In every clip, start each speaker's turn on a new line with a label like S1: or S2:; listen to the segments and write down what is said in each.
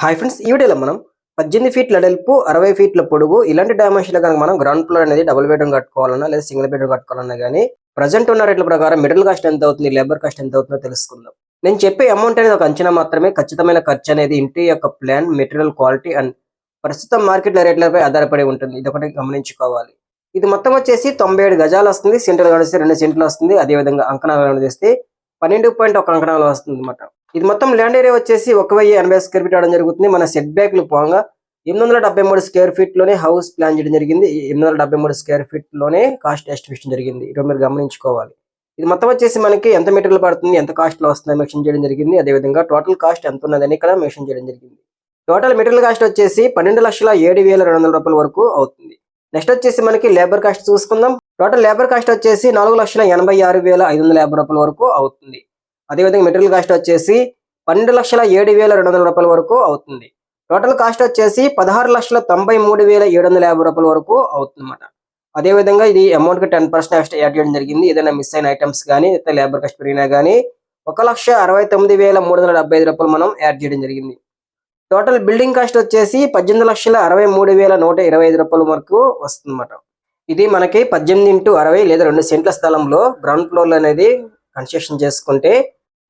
S1: Hi friends ఈ వీడియోలో మనం పద్దెనిమిది ఫీట్ల వెడల్పు అరవై ఫీట్ల పొడుగు ఇలాంటి డైమెన్షన్లో కనుక మనం గ్రౌండ్ ఫ్లోర్ అనేది డబుల్ బెడ్రూమ్ కట్టుకోవాలన్నా లేదా సింగిల్ బెడ్రూమ్ కట్టుకోవాలన్నా కానీ ప్రజెంట్ ఉన్న రేట్ల ప్రకారం మిడిల్ కాస్ట్ ఎంత అవుతుంది లేబర్ కాస్ట్ ఎంత అవుతుందో తెలుసుకుందాం. నేను చెప్పే అమౌంట్ అనేది ఒక అంచనా మాత్రమే ఖచ్చితమైన ఖర్చు అనేది ఇంటి యొక్క ప్లాన్ మెటీరియల్ క్వాలిటీ అండ్ ప్రస్తుతం మార్కెట్ల రేట్లపై ఆధారపడి ఉంటుంది. ఇది ఒకటి గమనించుకోవాలి. ఇది మొత్తం వచ్చేసి తొంభై ఏడు గజాలు వస్తుంది సెంటర్ గడిస్తే రెండు సెంట్లు వస్తుంది అదేవిధంగా అంకణాలు చేస్తే పన్నెండు పాయింట్ ఒక అంకణాలు వస్తుంది అనమాట ఇది మొత్తం ల్యాండ్ ఏరియా వచ్చేసి ఒక వెయ్యి ఎనభై స్క్వేర్ ఫీట్ అవడం జరుగుతుంది. మన సెట్ బ్యాక్లు పోగా ఎనిమిది వందల డెబ్బై మూడు స్క్వేర్ ఫీట్లోనే హౌస్ ప్లాన్ చేయడం జరిగింది. ఎనిమిది వందల డెబ్బై మూడు స్క్వేర్ ఫీట్లోనే కాస్ట్ ఎస్టిమేషన్ జరిగింది. ఇటు మీరు గమనించుకోవాలి. ఇది మొత్తం వచ్చేసి మనకి ఎంత మెటీరియల్ పడుతుంది ఎంత కాస్ట్లో వస్తుందో మెన్షన్ చేయడం జరిగింది. అదేవిధంగా టోటల్ కాస్ట్ ఎంత ఉన్నదని ఇక్కడ మెన్షన్ చేయడం జరిగింది. టోటల్ మెటీరియల్ కాస్ట్ వచ్చేసి పన్నెండు లక్షల ఏడు వేల రెండు వందల రూపాయల వరకు అవుతుంది. నెక్స్ట్ వచ్చేసి మనకి లేబర్ కాస్ట్ చూసుకుందాం. టోటల్ లేబర్ కాస్ట్ వచ్చేసి నాలుగు లక్షల ఎనభై ఆరు వేల ఐదు వందల యాభై రూపాయల వరకు అవుతుంది. అదేవిధంగా మెటీరియల్ కాస్ట్ వచ్చేసి పన్నెండు లక్షల ఏడు వేల రెండు వందల రూపాయల వరకు అవుతుంది. టోటల్ కాస్ట్ వచ్చేసి పదహారు లక్షల తొంభై మూడు వేల ఏడు వందల యాభై రూపాయల వరకు అవుతుంది అన్నమాట అదేవిధంగా ఇది అమౌంట్కి టెన్ పర్సెంట్ ఎక్స్ట్రా యాడ్ చేయడం జరిగింది. ఏదైనా మిస్ అయిన ఐటమ్స్ కానీ లేబర్ కాస్ట్ పెరిగినా కానీ ఒక లక్ష అరవై తొమ్మిది వేల మూడు వందల డెబ్బై ఐదు రూపాయలు మనం యాడ్ చేయడం జరిగింది. టోటల్ బిల్డింగ్ కాస్ట్ వచ్చేసి పద్దెనిమిది లక్షల అరవై మూడు వేల నూట ఇరవై ఐదు రూపాయల వరకు వస్తుందన్నమాట. ఇది మనకి పద్దెనిమిది ఇంటూ అరవై లేదా రెండు సెంట్ల స్థలంలో గ్రౌండ్ ఫ్లోర్ అనేది కన్స్ట్రక్షన్ చేసుకుంటే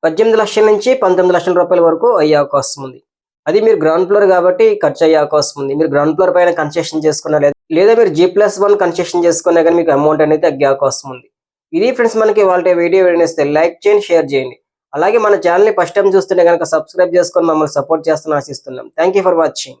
S1: పద్దెనిమిది లక్షల నుంచి పంతొమ్మిది లక్షల రూపాయల వరకు అయ్యే అవకాశం ఉంది. అది మీరు గ్రౌండ్ ఫ్లోర్ కాబట్టి ఖర్చు అయ్యే అవకాశం ఉంది. మీరు గ్రౌండ్ ఫ్లోర్ పైన కన్సెషన్ చేసుకున్నా లేదా లేదా మీరు జీ ప్లస్ వన్ కన్సెషన్ చేసుకున్నా కానీ మీకు అమౌంట్ అనేది తగ్గే అవకాశం ఉంది. ఇది ఫ్రెండ్స్ మనకి వాళ్ళ వీడియో వినిస్తే లైక్ చేయండి షేర్ చేయండి. అలాగే మన ఛానల్ని ఫస్ట్ టైం చూస్తుంటే కనుక సబ్స్క్రైబ్ చేసుకొని మమ్మల్ని సపోర్ట్ చేస్తున్న ఆశిస్తున్నాం. Thank for watching